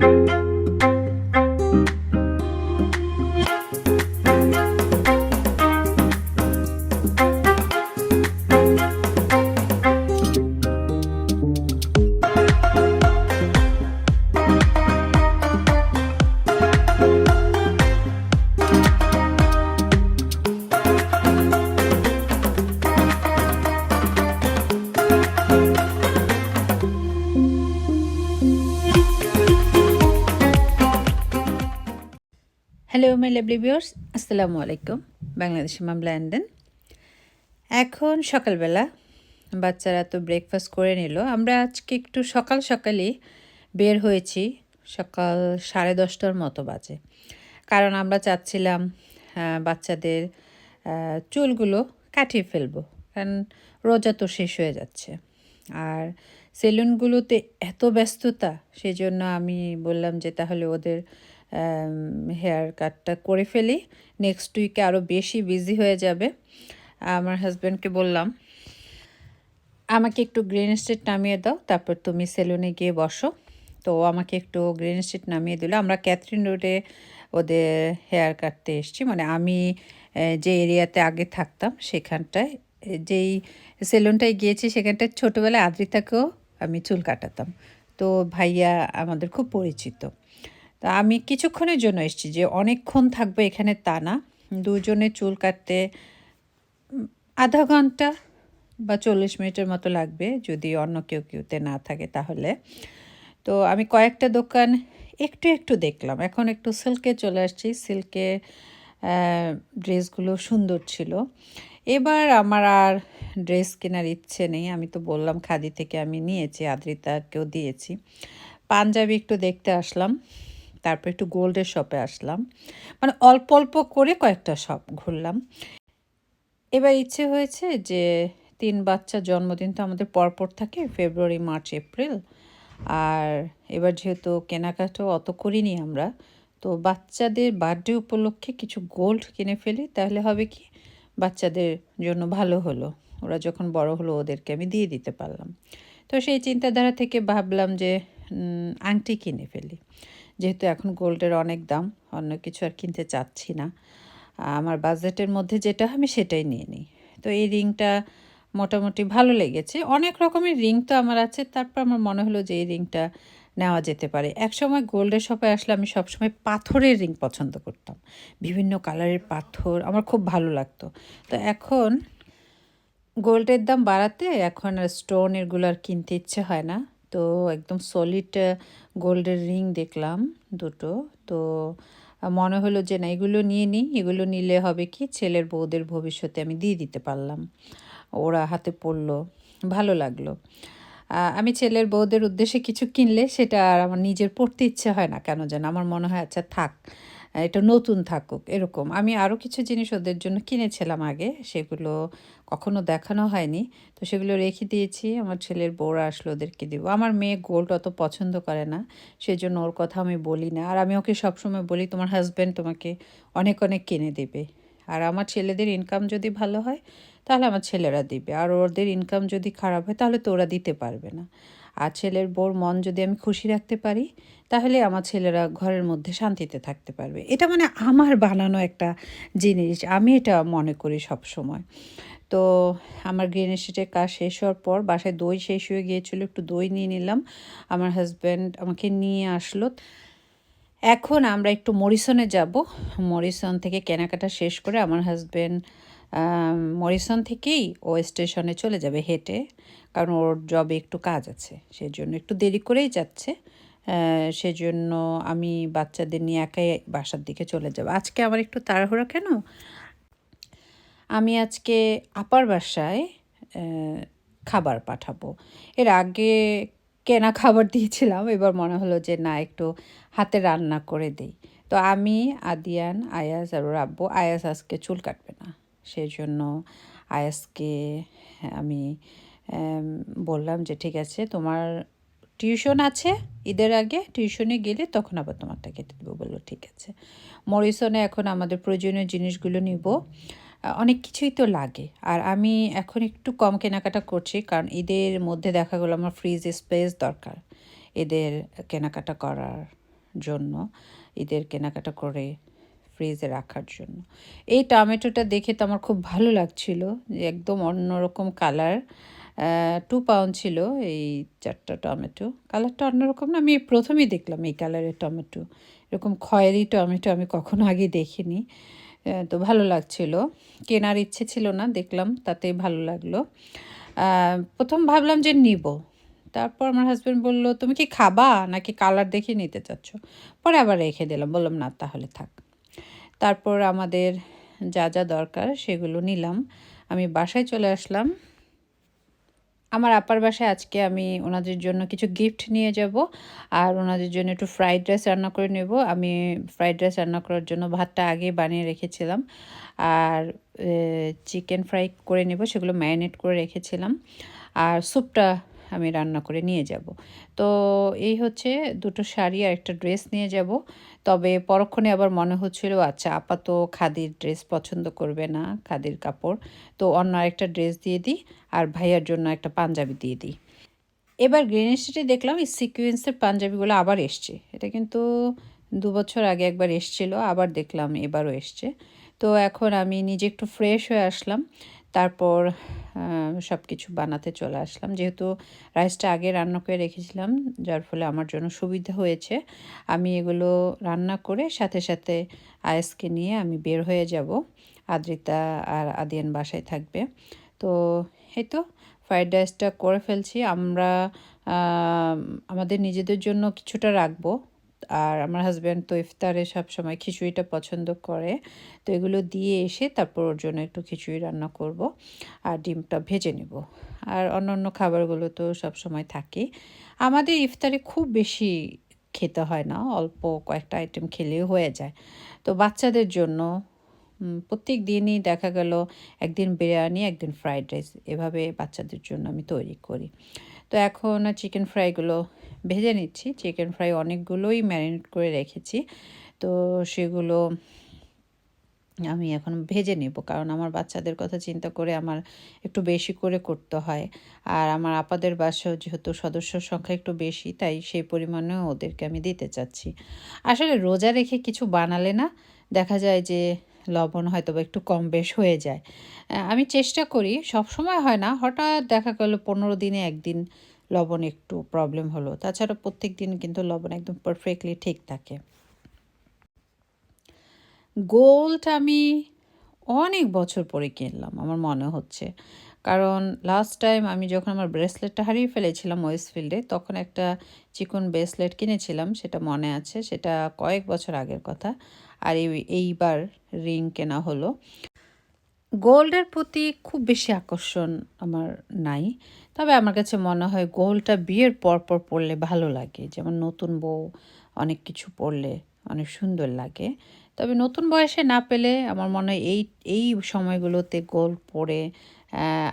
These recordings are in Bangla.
Música লাভলি ভিউয়ার্স, আসসালামু আলাইকুম। বাংলাদেশি মাম ল্যান্ডন এখন সকালবেলা, বাচ্চারা তো ব্রেকফাস্ট করে নিল। আমরা আজকে একটু সকাল সকালই বের হয়েছি, সকাল সাড়ে দশটার মতো বাজে। কারণ আমরা চাচ্ছিলাম বাচ্চাদের চুলগুলো কাটিয়ে ফেলব। কারণ রোজা তো শেষ হয়ে যাচ্ছে। আর সেলুনগুলোতে এত ব্যস্ততা সেই জন্য আমি বললাম যে তাহলে ওদের হেয়ার কাটটা করে ফেলি। নেক্সট উইকে আরও বেশি বিজি হয়ে যাবে। আমার হাজব্যান্ডকে বললাম, আমাকে একটু গ্রিন স্ট্রিট নামিয়ে দাও, তারপর তুমি সেলুনে গিয়ে বসো। তো আমাকে একটু গ্রিন স্ট্রিট নামিয়ে দিল। আমরা ক্যাথরিন রোডে ওদের হেয়ার কাটতে এসেছি। মানে আমি যে এরিয়াতে আগে থাকতাম, সেখানটায় যেই সেলুনটায় গিয়েছি, সেখানটায় ছোটোবেলায় আদ্রিতাকেও আমি চুল কাটাতাম। তো ভাইয়া আমাদের খুব পরিচিত। তা আমি কিছুক্ষণের জন্য এসেছি যে অনেকক্ষণ থাকব এখানে তা না। দুজনে চুল কাটতে আধা ঘণ্টা বা চল্লিশ মিনিটের মতো লাগবে যদি অন্য কেউ কেউতে না থাকে তাহলে। তো আমি কয়েকটা দোকান একটু একটু দেখলাম। এখন একটু সিল্কে চলে আসছি। সিল্কে ড্রেসগুলো সুন্দর ছিল। এবার আমার আর ড্রেস কেনার ইচ্ছে নেই। আমি তো বললাম খাদি থেকে আমি নিয়েছি, আদ্রিতাকেও দিয়েছি। পাঞ্জাবি একটু দেখতে আসলাম। তারপর একটু গোল্ডের শপে আসলাম। মানে অল্প অল্প করে কয়েকটা শপ ঘুরলাম। এবার ইচ্ছে হয়েছে যে তিন বাচ্চা জন্মদিন তো আমাদের পরপর থাকে ফেব্রুয়ারি মার্চ এপ্রিল আর এবার যেহেতু কেনাকাটাও অত করিনি আমরা, তো বাচ্চাদের বার্থডে উপলক্ষে কিছু গোল্ড কিনে ফেলি, তাহলে হবে কি বাচ্চাদের জন্য ভালো হলো। ওরা যখন বড় হলো ওদেরকে আমি দিয়ে দিতে পারলাম। তো সেই চিন্তাধারা থেকে ভাবলাম যে আংটি কিনে ফেলি। যেহেতু এখন গোল্ডের অনেক দাম, অন্য কিছু আর কিনতে চাচ্ছি না। আমার বাজেটের মধ্যে যেটা আমি সেটাই নিয়ে নিই। তো এই রিংটা মোটামুটি ভালো লেগেছে। অনেক রকমের রিং তো আমার আছে, তারপর আমার মনে হলো যে এই রিংটা নেওয়া যেতে পারে। একসময় গোল্ডের শপে আসলে আমি সবসময় পাথরের রিং পছন্দ করতাম। বিভিন্ন কালারের পাথর, আমার খুব ভালো লাগতো। তো এখন গোল্ডের দাম বাড়াতে এখন আর স্টোন এগুলো আর কিনতে ইচ্ছে হয় না। তো একদম সলিড গোল্ডের রিং দেখলাম দুটো। তো মনে হলো যে না, এগুলো নিয়ে নিই, এগুলো নিলে হবে কি ছেলের বউদের ভবিষ্যতে আমি দিয়ে দিতে পারলাম। ওরা হাতে পড়ল, ভালো লাগল। আমি ছেলের বউদের উদ্দেশ্যে কিছু কিনলে সেটা আর আমার নিজের পড়তে ইচ্ছে হয় না। কেন যেন আমার মনে হয় আচ্ছা থাক এটা নতুন থাকুক, এরকম। আমি আরও কিছু জিনিস ওদের জন্য কিনেছিলাম আগে, সেগুলো কখনো দেখানো হয়নি। তো সেগুলো রেখে দিয়েছি, আমার ছেলের বউরা আসলো ওদেরকে দিব। আমার মেয়ে গোল্ড অত পছন্দ করে না, সেজন্য ওর কথা আমি বলি না। আর আমি ওকে সবসময় বলি, তোমার হাজব্যান্ড তোমাকে অনেক অনেক কিনে দেবে। আর আমার ছেলেদের ইনকাম যদি ভালো হয়, তাহলে আমার ছেলেরা দিবে। আর ওদের ইনকাম যদি খারাপ হয়, তাহলে তো ওরা দিতে পারবে না। আর ছেলের বউর মন যদি আমি খুশি রাখতে পারি, তাহলে আমার ছেলেরা ঘরের মধ্যে শান্তিতে থাকতে পারবে। এটা মানে আমার বানানো একটা জিনিস, আমি এটা মনে করি সব সময় তো আমার গ্রিন কাজ শেষ হওয়ার পর বাসায় দই শেষ হয়ে গিয়েছিল, একটু দই নিয়ে নিলাম। আমার হাজব্যান্ড আমাকে নিয়ে আসলো। এখন আমরা একটু মরিসনে যাব। মরিসন থেকে কেনাকাটা শেষ করে আমার হাজব্যান্ড মরিসন থেকেই ও স্টেশনে চলে যাবে হেঁটে, কারণ ওর জবে একটু কাজ আছে সেই জন্য একটু দেরি করেই যাচ্ছে। সেজন্য আমি বাচ্চাদের নিয়ে একাই বাসার দিকে চলে যাব। আজকে আমার একটু তাড়াহুড়া কেন? আমি আজকে আপার বাসায় খাবার পাঠাবো। এর আগে কেনা খাবার দিয়েছিলাম, এবার মনে হলো যে না, একটু হাতে রান্না করে দিই। তো আমি, আদিয়ান, আয়াস আর আব্বু, আয়াস আজকে চুল কাটবে না। সেই জন্য আয়াসকে আমি বললাম যে, ঠিক আছে, তোমার টিউশন আছে, ঈদের আগে টিউশনে গেলে তখন আবার তোমারটা কেটে দেবো। বলল, ঠিক আছে। মরিসনে এখন আমাদের প্রয়োজনীয় জিনিসগুলো নিব। অনেক কিছুই তো লাগে। আর আমি এখন একটু কম কেনাকাটা করছি, কারণ ঈদের মধ্যে দেখা গেলো আমার ফ্রিজ স্পেস দরকার এদের কেনাকাটা করার জন্য। ঈদের কেনাকাটা করে ফ্রিজে রাখার জন্য। এই টমেটোটা দেখে তো আমার খুব ভালো লাগছিল, যে একদম অন্যরকম কালার টু পাউন্ড ছিল এই চারটা টমেটো। কালারটা অন্যরকম না, আমি প্রথমেই দেখলাম এই কালারের টমেটো। এরকম খয়েরি টমেটো আমি কখনো আগে দেখিনি তো ভালো লাগছিল। কেনার ইচ্ছে ছিল না, দেখলাম তাতেই ভালো লাগল। প্রথম ভাবলাম যে নিব। তারপর আমার হাজব্যান্ড বলল, তুমি কি খাবা নাকি কালার দেখে নিতে চাচ্ছ? পরে আবার রেখে দিলাম, বললাম, না, তাহলে থাক। তারপর আমাদের যা যা দরকার সেগুলো নিলাম। আমি বাসায় চলে আসলাম। আমার আপার বাসায় আজকে আমি ওনাদের জন্য কিছু গিফট নিয়ে যাব আর ওনাদের জন্য একটু ফ্রাইড রাইস রান্না করে নেব। আমি ফ্রাইড রাইস রান্না করার জন্য ভাতটা আগে বানিয়ে রেখেছিলাম আর চিকেন ফ্রাই করে নেব সেগুলো ম্যারিনেট করে রেখেছিলাম। আর স্যুপটা আমি রান্না করে নিয়ে যাব। তো এই হচ্ছে দুটো শাড়ি আর একটা ড্রেস নিয়ে যাব। তবে পরক্ষণে আবার মনে হচ্ছিল আচ্ছা আপাত খাদির ড্রেস পছন্দ করবে না, খাদির কাপড়। তো অন্য আরেকটা ড্রেস দিয়ে দিই আর ভাইয়ার জন্য একটা পাঞ্জাবি দিয়ে দিই। এবার গ্রিন স্টেটে দেখলাম এই সিকুয়েন্সের পাঞ্জাবিগুলো আবার এসছে। এটা কিন্তু দু বছর আগে একবার এসছিল, আবার দেখলাম এবারও এসছে। তো এখন আমি নিজে একটু ফ্রেশ হয়ে আসলাম। তারপর সব কিছু বানাতে চলে আসলাম। যেহেতু রাইসটা আগে রান্না করে রেখেছিলাম, যার ফলে আমার জন্য সুবিধা হয়েছে, আমি এগুলো রান্না করে সাথে সাথে আয়েসকে নিয়ে আমি বের হয়ে যাব। আদ্রিতা আর আদিয়ান বাসায় থাকবে। তো এই তো, ফ্রাইড রাইসটা করে ফেলছি। আমরা আমাদের নিজেদের জন্য কিছুটা রাখব। আর আমার হাজব্যান্ড তো ইফতারে সব সময় খিচুড়িটা পছন্দ করে। তো এগুলো দিয়ে এসে তারপর ওর জন্য একটু খিচুড়ি রান্না করব আর ডিমটা ভেজে নেব। আর অন্য অন্য খাবারগুলো তো সব সময় থাকে আমাদের ইফতারে খুব বেশি খেতে হয় না, অল্প কয়েকটা আইটেম খেলেও হয়ে যায়। তো বাচ্চাদের জন্য প্রত্যেক দিনই দেখা গেল একদিন বিরিয়ানি, একদিন ফ্রাইড রাইস এভাবে বাচ্চাদের জন্য আমি তৈরি করি। তো এখন চিকেন ফ্রাইগুলো ভেজে নিচ্ছি। চিকেন ফ্রাই অনেকগুলোই ম্যারিনেট করে রেখেছি। তো সেগুলো আমি এখন ভেজে নেব, কারণ আমার বাচ্চাদের কথা চিন্তা করে আমার একটু বেশি করে করতে হয়। আর আমার আপাদের বাসাও যেহেতু সদস্য সংখ্যা একটু বেশি, তাই সেই পরিমাণেও ওদেরকে আমি দিতে চাচ্ছি। আসলে রোজা রেখে কিছু বানালে না দেখা যায় যে লবণ হয়তো বা একটু কম বেশ হয়ে যায়। আমি চেষ্টা করি সব সময় হয় না। হঠাৎ দেখা গেল পনেরো দিনে একদিন লবণ একটু প্রবলেম হলো। তাছাড়া প্রত্যেক দিন কিন্তু লবণ একদম পারফেক্টলি ঠিক থাকে। গোল্ড আমি অনেক বছর পরে কিনলাম, আমার মনে হচ্ছে। কারণ লাস্ট টাইম আমি যখন আমার ব্রেসলেটটা হারিয়ে ফেলেছিলাম ওয়েস্টফিল্ডে তখন একটা চিকন ব্রেসলেট কিনেছিলাম, সেটা মনে আছে, সেটা কয়েক বছর আগের কথা। আর এইবার রিং কেনা হলো। গোল্ডের প্রতি খুব বেশি আকর্ষণ আমার নাই। তবে আমার কাছে মনে হয় গোল্ডটা বিয়ের পর পর পরলে ভালো লাগে। যেমন নতুন বউ, অনেক কিছু পরলে অনেক সুন্দর লাগে। তবে নতুন বয়সে না পেলে আমার মনে হয় এই এই সময়গুলোতে গোল্ড পরে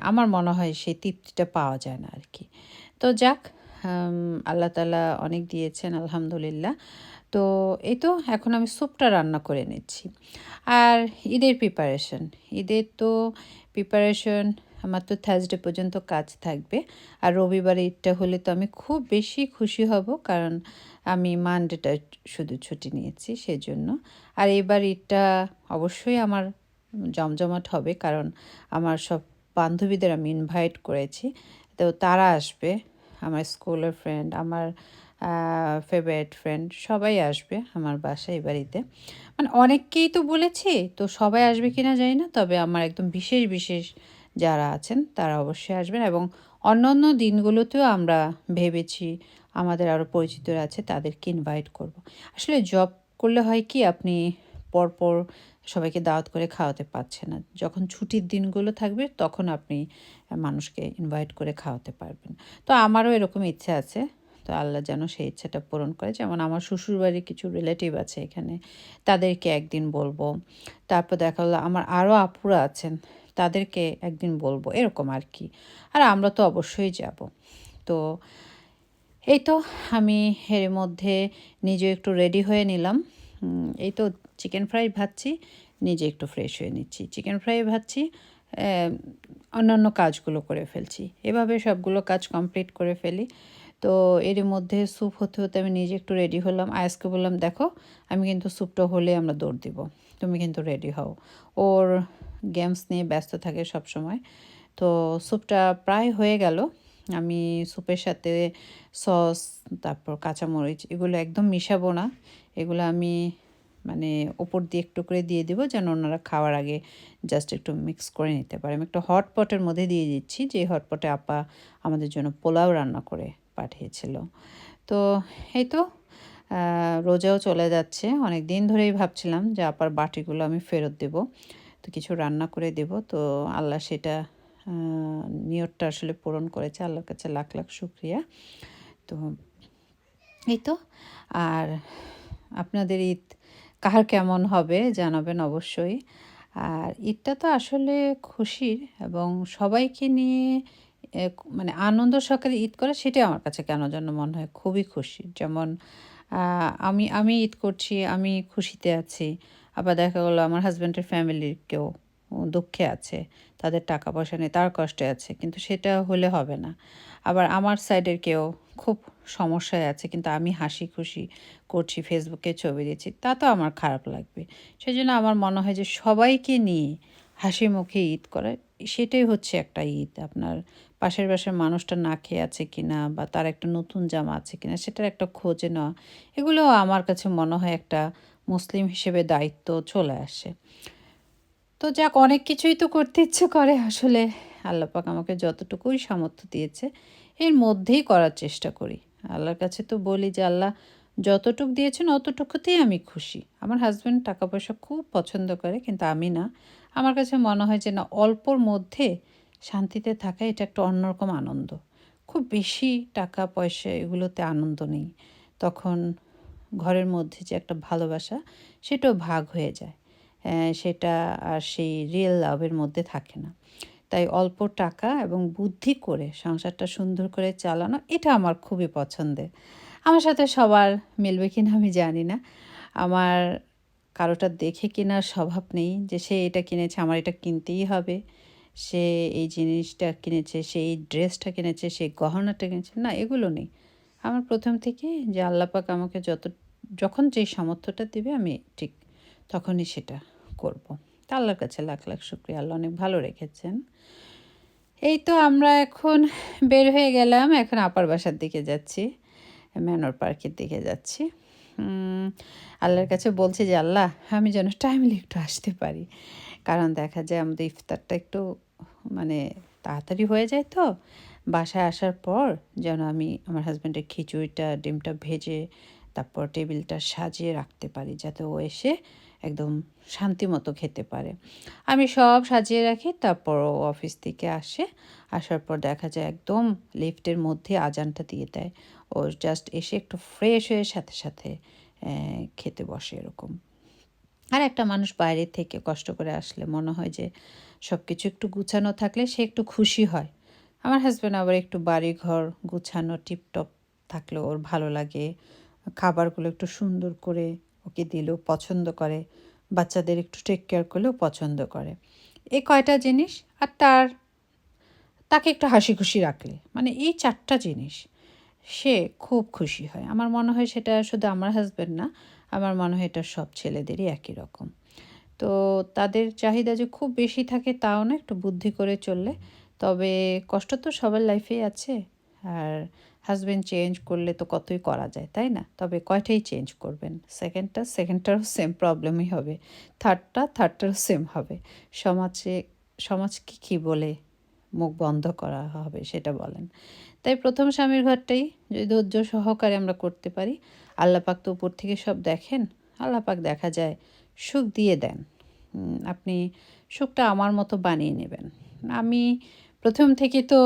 আমার মনে হয় সেই তৃপ্তিটা পাওয়া যায় না আর কি তো যাক আল্লাহ তালা অনেক দিয়েছেন, আলহামদুলিল্লাহ। তো এই তো এখন আমি স্যুপটা রান্না করে নিচ্ছি। আর ঈদের প্রিপারেশন ঈদের তো প্রিপারেশন আমার তো থার্সডে পর্যন্ত কাজ থাকবে। আর রবিবারে ঈদটা হলে তো আমি খুব বেশি খুশি হব কারণ আমি মানডেটা শুধু ছুটি নিয়েছি সেজন্য। আর এবার ঈদটা অবশ্যই আমার জমজমাট হবে কারণ আমার সব বান্ধবীদের আমি ইনভাইট করেছি। তো তারা আসবে, আমার স্কুলের ফ্রেন্ড আমার ফেভারিট ফ্রেন্ড সবাই আসবে আমার বাসায় বাড়িতে। মানে অনেককেই তো বলেছি, তো সবাই আসবে কিনা জানি না, তবে আমার একদম বিশেষ বিশেষ যারা আছেন তারা অবশ্যই আসবেন এবং অন্য অন্য দিনগুলোতেও আমরা ভেবেছি আমাদের আরও পরিচিতরা আছে, তাদেরকে ইনভাইট করব। আসলে জব করলে হয় কি, আপনি পরপর সবাইকে দাওয়াত করে খাওয়াতে পারছেন না। যখন ছুটির দিনগুলো থাকবে, তখন আপনি মানুষকে ইনভাইট করে খাওয়াতে পারবেন। তো আমারও এরকম ইচ্ছে আছে তো আল্লাহ যেন সেই ইচ্ছাটা পূরণ করে। যেমন আমার শ্বশুরবাড়ির কিছু রিলেটিভ আছে এখানে, তাদেরকে একদিন বলব। তারপর দেখা হলো আমার আরও আপুরা আছেন, তাদেরকে একদিন বলব, এরকম আর কি। আর আমরা তো অবশ্যই যাব। তো এই তো আমি এর মধ্যে নিজে একটু রেডি হয়ে নিলাম। এই তো চিকেন ফ্রাই ভাজছি, নিজে একটু ফ্রেশ হয়ে নিচ্ছি। চিকেন ফ্রাই ভাজছি অন্যান্য কাজগুলো করে ফেলছি। এভাবে সবগুলো কাজ কমপ্লিট করে ফেলি। তো এর মধ্যে স্যুপ হতে হতে আমি নিজে একটু রেডি হলাম। আয়াসকে বললাম, দেখো, আমি কিন্তু স্যুপটা হলে আমরা দৌড় দিব। তুমি কিন্তু রেডি হও। ওর গেমস নিয়ে ব্যস্ত থাকে সব সময় তো স্যুপটা প্রায় হয়ে গেল। আমি স্যুপের সাথে সস, তারপর কাঁচামরিচ, এগুলো একদম মিশাবো না। এগুলো আমি মানে ওপর দিয়ে একটু করে দিয়ে দেবো যেন ওনারা খাওয়ার আগে জাস্ট একটু মিক্স করে নিতে পারে। আমি একটা হটপটের মধ্যে দিয়ে দিচ্ছি যে হটপটে আপা আমাদের জন্য পোলাও রান্না করে। পাঠিয়েছিল। তো এই তো রোজাও চলে যাচ্ছে। অনেক দিন ধরেই ভাবছিলাম যে আপার বাটিগুলো আমি ফেরত দেব, তো কিছু রান্না করে দেব। তো আল্লাহ সেটা নিয়তটা আসলে পূরণ করেছে। আল্লাহর কাছে লাখ লাখ শুক্রিয়া। তো এই তো, আর আপনাদের ঈদ কার কেমন হবে জানাবেন অবশ্যই। আর ঈদটা তো আসলে খুশির, এবং সবাইকে নিয়ে মানে আনন্দ সহকারে ঈদ করা, সেটাই আমার কাছে কেন যেন মনে হয় খুবই খুশি। যেমন আমি আমি ঈদ করছি, আমি খুশিতে আছি। আবার দেখা গেলো আমার হাজব্যান্ডের ফ্যামিলির কেউ দুঃখে আছে, তাদের টাকা পয়সা নেই তার কষ্টে আছে, কিন্তু সেটা হলে হবে না। আবার আমার সাইডের কেউ খুব সমস্যায় আছে, কিন্তু আমি হাসি খুশি করছি ফেসবুকে ছবি দিচ্ছি, তা তো আমার খারাপ লাগবে। সেই জন্য আমার মনে হয় যে সবাইকে নিয়ে হাসি মুখে ঈদ করা, সেটাই হচ্ছে একটা ঈদ। আপনার পাশের পাশের মানুষটা না খেয়ে আছে কিনা বা তার একটা নতুন জামা আছে কিনা সেটার একটা খোঁজে নেওয়া, এগুলো আমার কাছে মনে হয় একটা মুসলিম হিসেবে দায়িত্ব চলে আসে। তো যাক, অনেক কিছুই তো করতে ইচ্ছে করে আসলে। আল্লাপাক আমাকে যতটুকুই সামর্থ্য দিয়েছে, এর মধ্যেই করার চেষ্টা করি। আল্লাহর কাছে তো বলি যে, আল্লাহ যতটুক দিয়েছেন অতটুকুতেই আমি খুশি। আমার হাজব্যান্ড টাকা পয়সা খুব পছন্দ করে, কিন্তু আমি না। আমার কাছে মনে হয় যে না, অল্পর মধ্যে শান্তিতে থাকা এটা একটা অন্যরকম আনন্দ। খুব বেশি টাকা, পয়সা এগুলোতে আনন্দ নেই। তখন ঘরের মধ্যে যে একটা ভালোবাসা, সেটাও ভাগ হয়ে যায়। সেটা আর সেই রিয়েল লাভের মধ্যে থাকে না। তাই অল্প টাকা এবং বুদ্ধি করে সংসারটা সুন্দর করে চালানো, এটা আমার খুবই পছন্দের। আমার সাথে সবার মিলবে কিনা আমি জানি না। আমার কারোটা দেখে কেনার স্বভাব নেই যে সে এটা কিনেছে, আমার এটা কিনতেই হবে। সে এই জিনিসটা কিনেছে, সে এই ড্রেসটা কিনেছে সেই গহনাটা কিনেছে, না, এগুলো নেই। আমার প্রথম থেকে যে আল্লাপাক আমাকে যত, যখন যে সামর্থ্যটা দেবে আমি ঠিক তখনই সেটা করব। তা আল্লাহর কাছে লাখ লাখ শুক্রিয়া, আল্লাহ অনেক ভালো রেখেছেন। এই তো আমরা এখন বের হয়ে গেলাম, এখন আপার বাসার দিকে যাচ্ছি, ম্যানর পার্কের দিকে যাচ্ছি। আল্লাহর কাছে বলছি যে, আল্লাহ, আমি যেন টাইমলি একটু আসতে পারি। কারণ দেখা যায় আমাদের ইফতারটা একটু মানে তাড়াতাড়ি হয়ে যায় তো, বাসায় আসার পর যেন আমি আমার হাজব্যান্ডের খিচুড়িটা, ডিমটা ভেজে তারপর টেবিলটা সাজিয়ে রাখতে পারি যাতে ও এসে একদম শান্তি মতো খেতে পারে। আমি সব সাজিয়ে রাখি, তারপর ও অফিস থেকে আসে। আসার পর দেখা যায় একদম লিফটের মধ্যে আজানটা দিয়ে দেয়। ও জাস্ট এসে একটু ফ্রেশ হয়ে সাথে সাথে খেতে বসে এরকম। আর একটা মানুষ বাইরে থেকে কষ্ট করে আসলে মনে হয় যে সব কিছু একটু গুছানো থাকলে সে একটু খুশি হয়। আমার হাজব্যান্ড আবার একটু বাড়ি ঘর গুছানো টিপটপ থাকলে ওর ভালো লাগে। খাবারগুলো একটু সুন্দর করে ওকে দিলেও পছন্দ করে। বাচ্চাদের একটু টেক কেয়ার করলেও পছন্দ করে। এই কয়টা জিনিস আর তার, তাকে একটু হাসি খুশি রাখলে। মানে এই চারটা জিনিস সে খুব খুশি হয়। আমার মনে হয় সেটা শুধু আমার হাজব্যান্ড না, আমার মনে হয় এটা সব ছেলেদেরই একই রকম। তো তাদের চাহিদা যে খুব বেশি থাকে তাও না, একটু বুদ্ধি করে চললে। তবে কষ্ট তো সবার লাইফেই আছে। আর হাজব্যান্ড চেঞ্জ করলে তো কতই করা যায়, তাই না? তবে কয়টাই চেঞ্জ করবেন? সেকেন্ডটা সেকেন্ডটারও সেম প্রবলেমই হবে। থার্ডটা থার্ডটারও সেম হবে। সমাজে, সমাজকে কী বলে মুখ বন্ধ করা হবে সেটা বলেন। তাই প্রথম স্বামীর ঘরটাই যদি ধৈর্য সহকারে আমরা করতে পারি আল্লাপাক তো উপর থেকে সব দেখেন আল্লাপাক দেখা যায় সুখ দিয়ে দেন। আপনি সুখটা আমার মতো বানিয়ে নেবেন। আমি প্রথম থেকে তো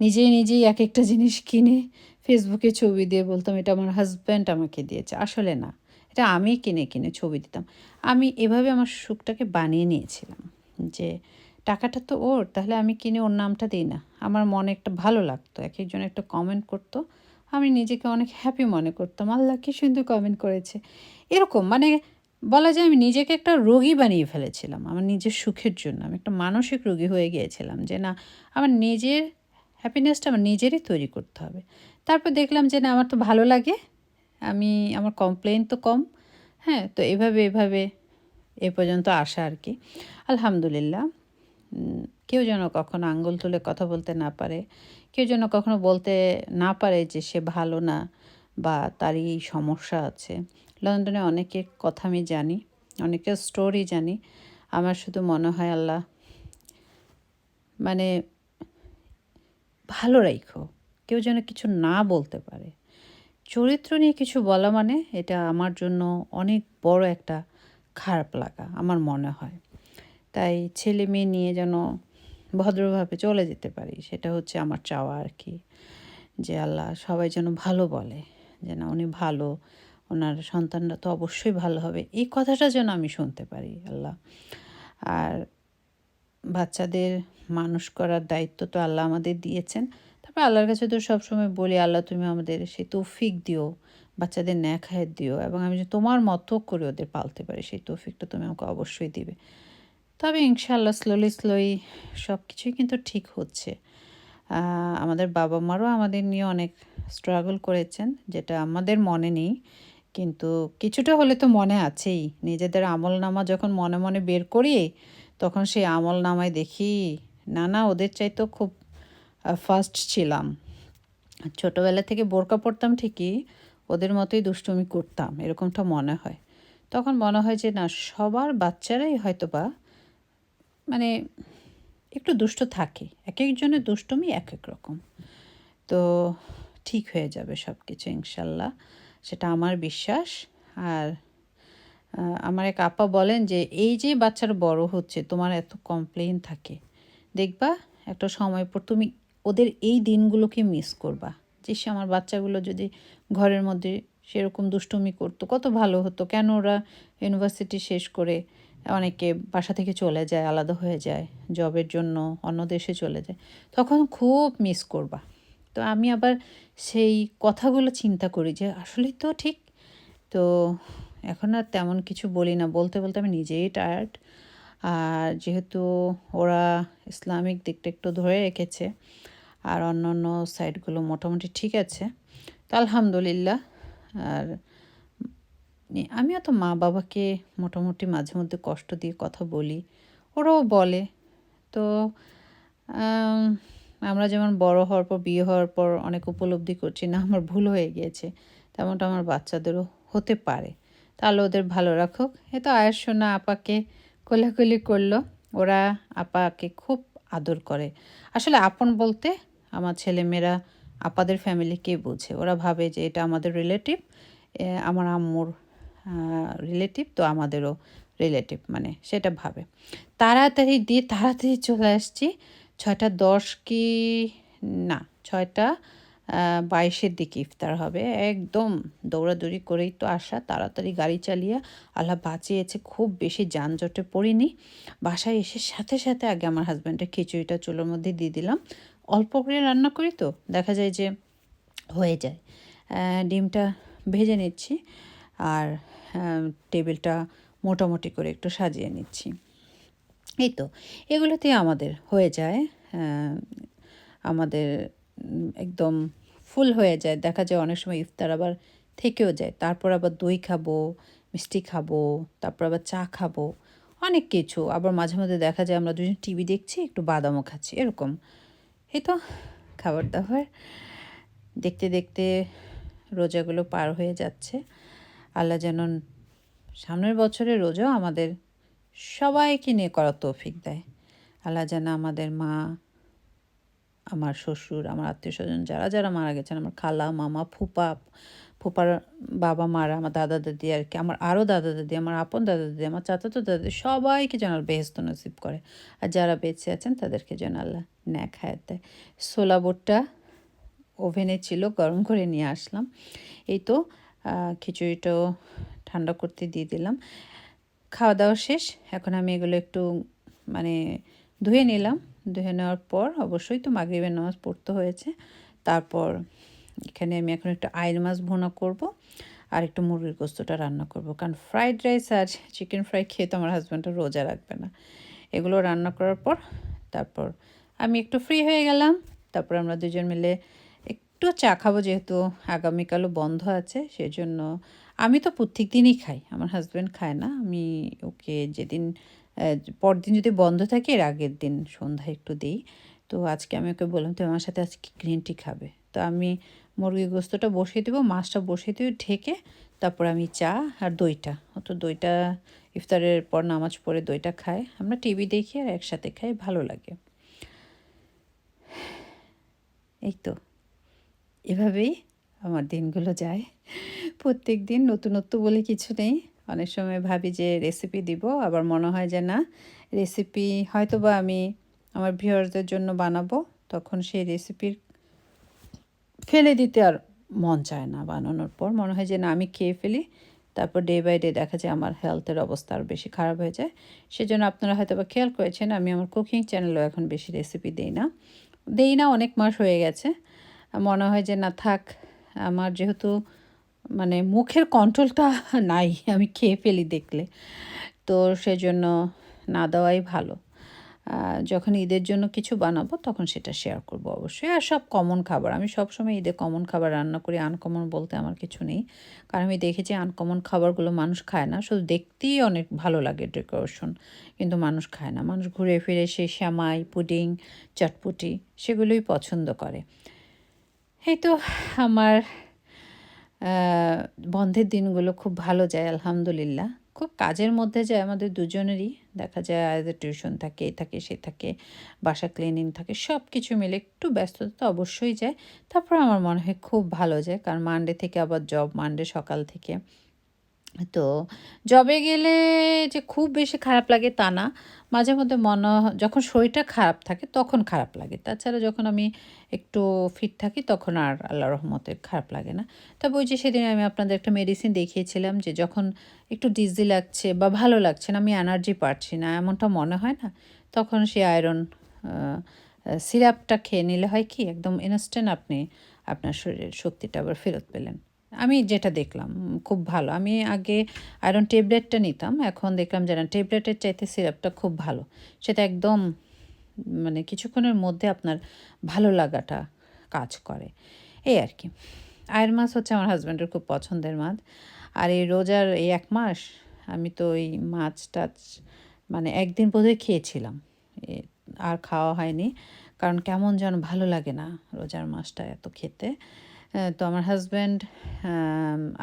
নিজেই নিজেই এক একটা জিনিস কিনে ফেসবুকে ছবি দিয়ে বলতাম, এটা আমার হাজব্যান্ড আমাকে দিয়েছে। আসলে না, এটা আমি কিনে কিনে ছবি দিতাম। আমি এভাবে আমার সুখটাকে বানিয়ে নিয়েছিলাম যে, টাকাটা তো ওর, তাহলে আমি কিনে ওর নামটা দিই না। আমার মনে একটা ভালো লাগতো এক একজন একটা কমেন্ট করতো। আমি নিজেকে অনেক হ্যাপি মনে করতাম, আল্লাহ, কি সুন্দর কমেন্ট করেছে। এরকম মানে বলা যায় আমি নিজেকে একটা রোগী বানিয়ে ফেলেছিলাম। আমার নিজের সুখের জন্য। আমি একটা মানসিক রোগী হয়ে গিয়েছিলাম যে না, আমার নিজের হ্যাপিনেসটা আমার নিজেরই তৈরি করতে হবে। তারপর দেখলাম যে না, আমার তো ভালো লাগে। আমি, আমার কমপ্লেন তো কম। হ্যাঁ তো এভাবে এভাবে এ পর্যন্ত আসা আর কি। আলহামদুলিল্লাহ। কেউ যেন কখনো আঙ্গুল তুলে কথা বলতে না পারে, কেউ যেন কখনো বলতে না পারে যে সে ভালো না। বা তারই এই সমস্যা আছে। লন্ডনে অনেকের কথা আমি জানি, অনেকের স্টোরি জানি। আমার শুধু মনে হয় আল্লাহ মানে ভালো রাখো কেউ যেন কিছু না বলতে পারে। চরিত্র নিয়ে কিছু বলা মানে এটা আমার জন্য অনেক বড় একটা খারাপ লাগা, আমার মনে হয়। তাই ছেলে মেয়ে নিয়ে যেন ভদ্রভাবে চলে যেতে পারি, সেটা হচ্ছে আমার চাওয়া আর কি, যে আল্লাহ সবাই যেন ভালো বলে। যে না, উনি ভালো, ওনার সন্তানরা তো অবশ্যই ভালো হবে। এই কথাটা যেন আমি শুনতে পারি, আল্লাহ। আর বাচ্চাদের মানুষ করার দায়িত্ব তো আল্লাহ আমাদের দিয়েছেন। তারপর আল্লাহর কাছে তো সবসময় বলি, আল্লাহ তুমি আমাদের সেই তৌফিক দিও, বাচ্চাদের ন্যাক হায়াত দিও এবং আমি যে তোমার মতো করে ওদের পালতে পারি, সেই তৌফিকটা তুমি আমাকে অবশ্যই দিবে। তবে ইনশাআল্লাহ স্লোলি স্লোলি সব কিছুই কিন্তু ঠিক হচ্ছে। আমাদের বাবা মারও আমাদের নিয়ে অনেক স্ট্রাগল করেছেন, যেটা আমাদের মনে নেই, কিন্তু কিছুটা হলে তো মনে আছেই। নিজেদের আমল নামা যখন মনে মনে বের করি, তখন সেই আমল নামায় দেখি, না না, ওদের চাইতেও খুব ফার্স্ট ছিলাম। ছোটোবেলা থেকে বোরকা পরতাম ঠিকই, ওদের মতোই দুষ্টুমি করতাম, এরকমটা মনে হয়। তখন মনে হয় যে, না, সবার বাচ্চারাই হয়তো বা মানে একটু দুষ্ট থাকে। এক একজনের দুষ্টুমি এক এক রকম। তো ঠিক হয়ে যাবে সব কিছু ইনশাল্লাহ। সেটা আমার বিশ্বাস। আর আমার এক আপা বলেন যে, এই যে বাচ্চারা বড় হচ্ছে, তোমার এত কমপ্লেন থাকে। দেখবা, একটা সময় পর তুমি ওদের এই দিনগুলোকে মিস করবা। যে, সে আমার বাচ্চাগুলো যদি ঘরের মধ্যে সেরকম দুষ্টুমি করতো, কত ভালো হতো। কেন ওরা ইউনিভার্সিটি শেষ করে অনেকে বাসা থেকে চলে যায়, আলাদা হয়ে যায় জবের জন্য অন্য দেশে চলে যায়। তখন খুব মিস করবা। তো আমি আবার সেই কথাগুলো চিন্তা করি যে আসলেই তো ঠিক। তো এখন আর তেমন কিছু বলি না। বলতে বলতে আমি নিজেই টায়ার্ড আর যেহেতু ওরা ইসলামিক দিকটা একটু ধরে রেখেছে, আর অন্য অন্য সাইডগুলো মোটামুটি ঠিক আছে, তো আলহামদুলিল্লাহ। আর আমিও তো মা বাবাকে মোটামুটি মাঝে মধ্যে কষ্ট দিয়ে কথা বলি, ওরাও বলে। তো আমরা যেমন বড় হওয়ার পর, বিয়ে হওয়ার পর অনেক উপলব্ধি করছি না, আমার ভুল হয়ে গিয়েছে। তেমনটা আমার বাচ্চাদেরও হতে পারে। তাহলে ওদের ভালো রাখুক। এ তো আয়ের সোনা আপাকে কোলাকুলি করল। ওরা আপাকে খুব আদর করে। আসলে আপন বলতে আমার ছেলেমেয়েরা আপাদের ফ্যামিলিকেই বোঝে। ওরা ভাবে যে এটা আমাদের রিলেটিভ আমার আম্মুর রিলেটিভ তো আমাদেরও রিলেটিভ মানে সেটা ভাবে। তাড়াতাড়ি দিয়ে তাড়াতাড়ি চলে আসছি। ছয়টা দশ কি? না, ছয়টা বাইশের দিকে ইফতার হবে। একদম দৌড়াদৌড়ি করেই তো আসা, তাড়াতাড়ি গাড়ি চালিয়ে। আল্লাহ বাঁচিয়েছে, খুব বেশি যানজটে পড়িনি। বাসায় এসে সাথে সাথে আগে আমার হাজব্যান্ডের খিচুড়িটা চুলোর মধ্যে দিয়ে দিলাম। অল্প করে রান্না করি তো, দেখা যায় যে হয়ে যায়। ডিমটা ভেজে নিচ্ছি আর টেবিলটা মোটামুটি করে একটু সাজিয়ে নিচ্ছি। এই তো এগুলোতেই আমাদের হয়ে যায় আমাদের একদম ফুল হয়ে যায়। দেখা যায় অনেক সময় ইফতার আবার থেকেও যায়। তারপর আবার দই খাব, মিষ্টি খাব, তারপর আবার চা খাব, অনেক কিছু। আবার মাঝে মধ্যে দেখা যায় আমরা দুজন টিভি দেখছি, একটু বাদামও খাচ্ছি, এরকম। এই তো খাবার দাবার। দেখতে দেখতে রোজাগুলো পার হয়ে যাচ্ছে। আল্লাহ যেন সামনের বছরের রোজাও আমাদের সবাইকে নিয়ে করার তৌফিক দেয়। আল্লাহ যেন আমাদের মা, আমার শ্বশুর, আমার আত্মীয় স্বজন, যারা যারা মারা গেছেন, আমার খালা, মামা, ফুপা, ফুপার বাবা মারা, আমার দাদা দাদি আর কি, আমার আরও দাদা দাদি, আমার আপন দাদা দাদি, আমার চাচাতো দাদা সবাইকে যেন বেহেস্ত নসিব করে। আর যারা বেঁচে আছেন, তাদেরকে যেন আল্লাহ ন্যাক হায়াত দেয়। সোলা বোটটা ওভেনে ছিল, গরম করে নিয়ে আসলাম। এই তো খিচুড়িটাও ঠান্ডা করতে দিয়ে দিলাম। খাওয়া দাওয়া শেষ। এখন আমি এগুলো একটু মানে ধুয়ে নিলাম। ধুয়ে নেওয়ার পর অবশ্যই তো মাগরিবের নামাজ পড়তে হয়েছে। তারপর এখানে আমি এখন একটু আইল মাছ ভুনা করব আর একটু মুরগির গোস্তটা রান্না করব। কারণ ফ্রাইড রাইস আর চিকেন ফ্রাই খেয়ে তো আমার হাজব্যান্ডটা রোজা রাখবে না। এগুলো রান্না করার পর তারপর আমি একটু ফ্রি হয়ে গেলাম। তারপর আমরা দুজন মিলে একটু চা খাব যেহেতু আগামীকালও বন্ধ আছে, সেজন্য আমি তো প্রত্যেক দিনই খাই, আমার হাজব্যান্ড খায় না। আমি ওকে যেদিন পরদিন যদি বন্ধ থাকে, এর আগের দিন সন্ধ্যায় একটু দিই। তো আজকে আমি ওকে বললাম তুমি আমার সাথে আজকে গ্রিন টি খাবে। তো আমি মুরগি গোস্তটা বসিয়ে দেবো, মাছটা বসিয়ে দেবো ঢেকে তারপর আমি চা আর দইটা। তো দইটা, ইফতারের পর নামাজ পড়ে দইটা খায়। আমরা টিভি দেখি আর একসাথে খাই, ভালো লাগে। এই তো। এভাবেই আমার দিনগুলো যায়। প্রত্যেক দিন নতুনত্ব বলে কিছু নেই। অনেক সময় ভাবি যে রেসিপি দিব, আবার মনে হয় যে না রেসিপি হয়তো বা আমি আমার ভিউয়ার্সদের জন্য বানাবো, তখন সেই রেসিপির ফেলে দিতে আর মন চায় না বানানোর পর। মনে হয় যে না, আমি খেয়ে ফেলি, তারপর ডে বাই ডে দেখা যায় আমার হেলথের অবস্থা আরও বেশি খারাপ হয়ে যায়। সেজন্য আপনারা হয়তো বা খেয়াল করেছেন, আমি আমার কুকিং চ্যানেলেও এখন বেশি রেসিপি দিই না। দেই না, অনেক মাস হয়ে গেছে। মনে হয় যে না, থাক আমার যেহেতু মানে মুখের কন্ট্রোলটা নাই, আমি খেয়ে ফেলি দেখলে। তো সেজন্য না দেওয়াই ভালো। যখন ঈদের জন্য কিছু বানাবো, তখন সেটা শেয়ার করব অবশ্যই। আর সব কমন খাবার, আমি সবসময় ঈদে কমন খাবার রান্না করি আনকমন বলতে আমার কিছু নেই। কারণ আমি দেখেছি আনকমন খাবারগুলো মানুষ খায় না, শুধু দেখতেই অনেক ভালো লাগে ডেকোরেশন কিন্তু মানুষ খায় না। মানুষ ঘুরে ফিরে সেই শ্যামাই পুডিং, চটপুটি, সেগুলোই পছন্দ করে। এই তো আমার বন্ধের দিনগুলো খুব ভালো যায়, আলহামদুলিল্লাহ। খুব কাজের মধ্যে যায় আমাদের দুজনেরই। দেখা যায় আয়দের টিউশন থাকে, এ থাকে, সে থাকে, বাসা ক্লিনিং থাকে সব কিছু মিলে একটু ব্যস্ততা তো অবশ্যই যায়। তারপর আমার মনে হয় খুব ভালো যায়, কারণ মানডে থেকে আবার জব মানডে সকাল থেকে। তো জবে গেলে যে খুব বেশি খারাপ লাগে তা না। মাঝে মধ্যে মনে, যখন শরীরটা খারাপ থাকে তখন খারাপ লাগে। তাছাড়া যখন আমি একটু ফিট থাকি তখন আর আল্লাহ রহমতের খারাপ লাগে না। তবে ওই যে সেদিন আমি আপনাদের একটা মেডিসিন দেখিয়েছিলাম যে যখন একটু ডিজি লাগছে বা ভালো লাগছে না, আমি এনার্জি পাচ্ছি না, এমনটা মনে হয় না? তখন সে আয়রন সিরাপটা খেয়ে নিলে হয় কি একদম ইনস্ট্যান্ট আপনি আপনার শরীরের শক্তিটা আবার ফেরত পেলেন। আমি যেটা দেখলাম খুব ভালো। আমি আগে আয়রন ট্যাবলেটটা নিতাম, এখন দেখলাম যে না ট্যাবলেটের চাইতে সিরাপটা খুব ভালো। সেটা একদম মানে কিছুক্ষণের মধ্যে আপনার ভালো লাগাটা কাজ করে। এই আর কি। আয়ের মাছ হচ্ছে আমার হাজব্যান্ডের খুব পছন্দের মাছ। আর এই রোজার এই এক মাস আমি তো ওই মাছ টাছ মানে একদিন বোধহয় খেয়েছিলাম। আর খাওয়া হয়নি। কারণ কেমন যেন ভালো লাগে না রোজার মাছটা এত খেতে। তো আমার হাজব্যান্ড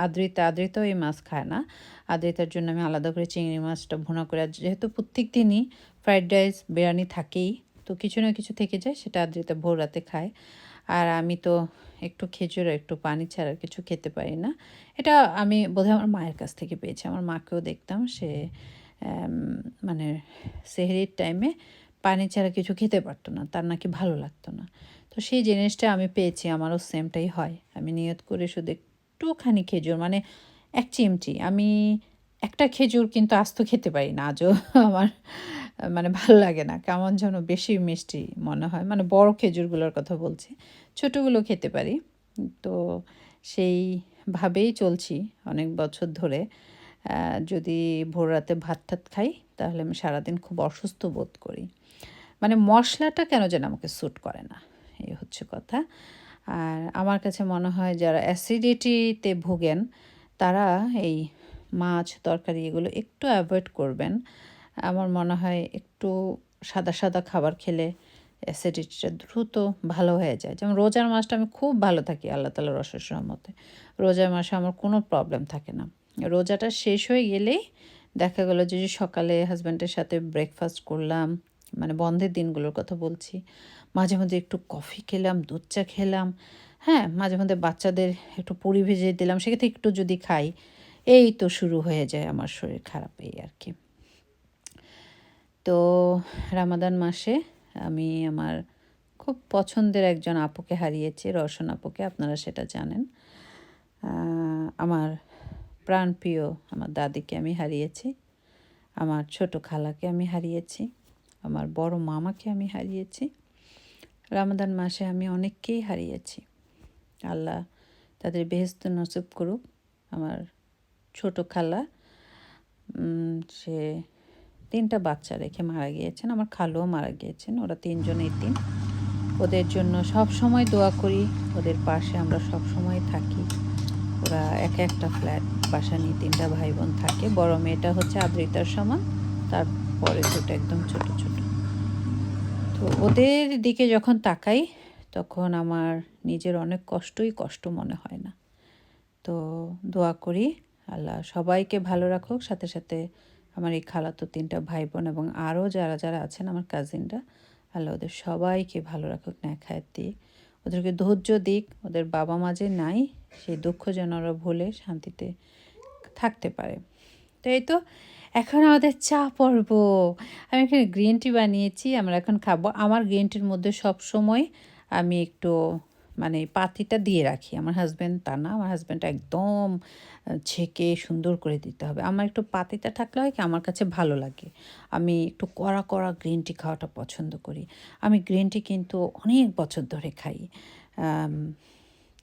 আদ্রিতা, আদ্রিতাও এই মাছ খায় না। আদ্রিতার জন্য আমি আলাদা করে চিংড়ি মাছটা ভুনা করে যেহেতু প্রত্যেক দিনই ফ্রাইড রাইস বিরিয়ানি থাকেই, তো কিছু না কিছু থেকে যায়, সেটা আদ্রিতা ভোর রাতে খায়। আর আমি তো একটু খেজুর একটু পানি ছাড়া কিছু খেতে পারি না। এটা আমি বোধহয় আমার মায়ের কাছ থেকে পেয়েছি। আমার মাকেও দেখতাম, সে মানে সেহরির টাইমে পানি ছাড়া কিছু খেতে পারতো না। তার নাকি ভালো লাগতো না। তো সেই জিনিসটা আমি পেয়েছি, আমারও সেমটাই হয়। আমি নিয়ত করে শুধু একটুখানি খেজুর মানে এক চিমটি। আমি একটা খেজুর কিন্তু আস্ত খেতে পারি না, আজও আমার মানে ভালো লাগে না। কেমন যেন বেশি মিষ্টি মনে হয়। মানে বড় খেজুরগুলোর কথা বলছি, ছোটোগুলো খেতে পারি। তো সেইভাবেই চলছি অনেক বছর ধরে। যদি ভোর রাতে ভাত টাত খাই, তাহলে আমি সারাদিন খুব অসুস্থ বোধ করি। মানে মশলাটা কেন যেন আমাকে স্যুট করে না। এই হচ্ছে কথা। আর আমার কাছে মনে হয় যারা অ্যাসিডিটিতে ভোগেন, তারা এই মাছ, তরকারি এগুলো একটু অ্যাভয়েড করবেন। আমার মনে হয় একটু সাদা সাদা খাবার খেলে অ্যাসিডিটিটা দ্রুত ভালো হয়ে যায়। যেমন রোজার মাসটা আমি খুব ভালো থাকি, আল্লাহ তালার রসের রহমতে। রোজার মাসে আমার কোনো প্রবলেম থাকে না। রোজাটা শেষ হয়ে গেলেই দেখা গেলো যে সকালে হাজব্যান্ডের সাথে ব্রেকফাস্ট করলাম মানে বন্ধের দিনগুলোর কথা বলছি। মাঝে মধ্যে একটু কফি খেলাম, দুধ চা খেলাম। হ্যাঁ মাঝে মধ্যে বাচ্চাদের একটু পুরি ভেজে দিলাম, সেক্ষেত্রে একটু যদি খাই, এই তো শুরু হয়ে যায় আমার শরীর খারাপ এই আর কি। তো রামাদান মাসে আমি আমার খুব পছন্দের একজন আপুকে হারিয়েছি, রওশন আপুকে, আপনারা সেটা জানেন। আমার প্রাণপ্রিয়, আমার দাদিকে আমি হারিয়েছি, আমার ছোট খালাকে আমি হারিয়েছি, আমার বড় মামাকে আমি হারিয়েছি। রামাদান মাসে আমি অনেককেই হারিয়েছি। আল্লাহ তাদের বেহেস্ত নসিব করুক। আমার ছোট খালা সে তিনটা বাচ্চা রেখে মারা গিয়েছেন। আমার খালুও মারা গিয়েছেন। ওরা তিনজন তিন। ওদের জন্য সব সময় দোয়া করি। ওদের পাশে আমরা সব সময় থাকি। ওরা এক একটা ফ্ল্যাট বাসা নিয়ে তিনটা ভাই বোন থাকে। বড় মেয়েটা হচ্ছে আদ্রিতার সমান। তারপরে ছোটো, একদম ছোট ছোট। তো ওদের দিকে যখন তাকাই, তখন আমার নিজের অনেক কষ্টই কষ্ট মনে হয় না। তো দোয়া করি, আল্লাহ সবাইকে ভালো রাখুক। সাথে সাথে আমার এই খালাতো তিনটা ভাই বোন এবং আরও যারা যারা আছেন, আমার কাজিনরা আল্লাহ ওদের সবাইকে ভালো রাখুক ন্যাখায়াত দিয়ে ওদেরকে ধৈর্য দিক, ওদের বাবা মা যে নাই, সেই দুঃখ যেন ওরা ভুলে শান্তিতে থাকতে পারে। তো এই তো এখন আমাদের চা পর্ব। আমি এখানে গ্রিন টি বানিয়েছি, আমরা এখন খাব। আমার গ্রিন টির মধ্যে সব সময় আমি একটু মানে পাতিটা দিয়ে রাখি। আমার হাজব্যান্ড তা না, আমার হাজব্যান্ড একদম ছেঁকে সুন্দর করে দিতে হবে। আমার একটু পাতিটা থাকলে হয় কি, আমার কাছে ভালো লাগে। আমি একটু কড়া কড়া গ্রিন টি খাওয়াটা পছন্দ করি। আমি গ্রিন টি কিন্তু অনেক বছর ধরে খাই।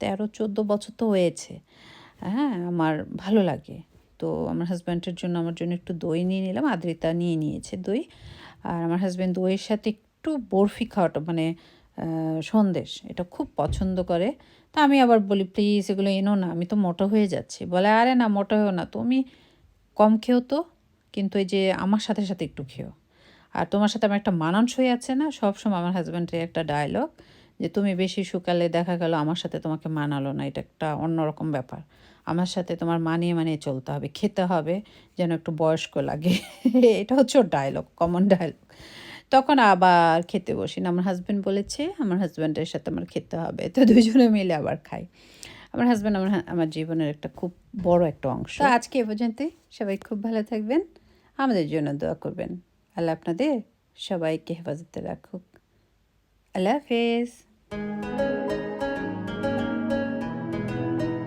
তেরো, চোদ্দ বছর তো হয়েছে। হ্যাঁ আমার ভালো লাগে। তো আমার হাজব্যান্ডের জন্য আমার জন্য একটু দই নিয়ে নিলাম, আদ্রিতা নিয়ে নিয়েছে দই। আর আমার হাজব্যান্ড দইয়ের সাথে একটু বরফি খাওয়াটা মানে সন্দেশ, এটা খুব পছন্দ করে। তা আমি আবার বলি, প্লিজ এগুলো এনো না, আমি তো মোটা হয়ে যাচ্ছি। বলে, আরে না, মোটা হয়েও না, তুমি কম খেও তো, কিন্তু এই যে আমার সাথে সাথে একটু খেও। আর তোমার সাথে আমার একটা মানানসই আছে না, সবসময় আমার হাজব্যান্ডের একটা ডায়লগ যে, তুমি বেশি শুকালে দেখা গেল, আমার সাথে তোমাকে মানালো না। এটা একটা অন্যরকম ব্যাপার। আমার সাথে তোমার মানিয়ে মানিয়ে চলতে হবে, খেতে হবে, যেন একটু বয়স্ক লাগে। এটা হচ্ছে ওর ডায়লগ কমন ডায়লগ তখন আবার খেতে বসি না, আমার হাজব্যান্ড বলেছে, আমার হাজব্যান্ডের সাথে আমার খেতে হবে। তো দুজনে মিলে আবার খাই। আমার হাজব্যান্ড আমার আমার জীবনের একটা খুব বড় একটা অংশ। তো আজকে এ পর্যন্তই। সবাই খুব ভালো থাকবেন। আমাদের জন্য দোয়া করবেন। আল্লাহ আপনাদের সবাইকে হেফাজতে রাখুক। আল্লাহ হাফেজ।